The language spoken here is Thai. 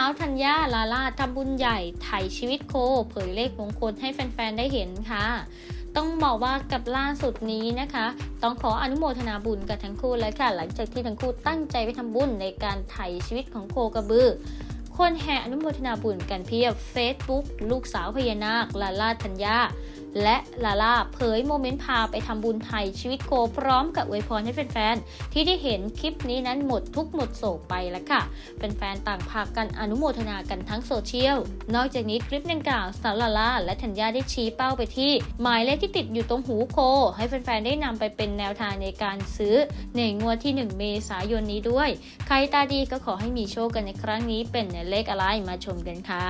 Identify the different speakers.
Speaker 1: าวธัญญาลาลาทำบุญใหญ่ไถ่ชีวิตโค เผยเลขมงคลให้แฟน ๆ ได้เห็นค่ะ ต้องบอกว่ากับล่าสุดนี้นะคะ ต้องขออนุโมทนาบุญกับทั้งคู่เลยค่ะ หลังจากที่ทั้งคู่ตั้งใจไปทำบุญในการไถ่ชีวิตของโคกระบือคนแห่อนุโมทนาบุญกันเพียบ Facebook ลูกสาวพญานาคลาลาธัญญา และลาลาเผยโมเมนต์พาไปทำบุญไทยชีวิตโคพร้อมกับอวยพรให้แฟนๆ ที่ได้เห็นคลิปนี้นั้นหมดทุกหมดโศกไปแล้วค่ะแฟนๆ ต่างพากันอนุโมทนากันทั้งโซเชียล นอกจากนี้คลิปดังกล่าวสาวลาลาและธัญญาได้ชี้เป้าไปที่ หมายเลขที่ติดอยู่ตรงหูโค ให้แฟนๆ ได้นำไปเป็นแนวทางในการซื้อในงวดที่ 1 เมษายนนี้ด้วย ใครตาดีก็ขอให้มีโชคกันในครั้งนี้เป็นเลขอะไรมาชมกันค่ะ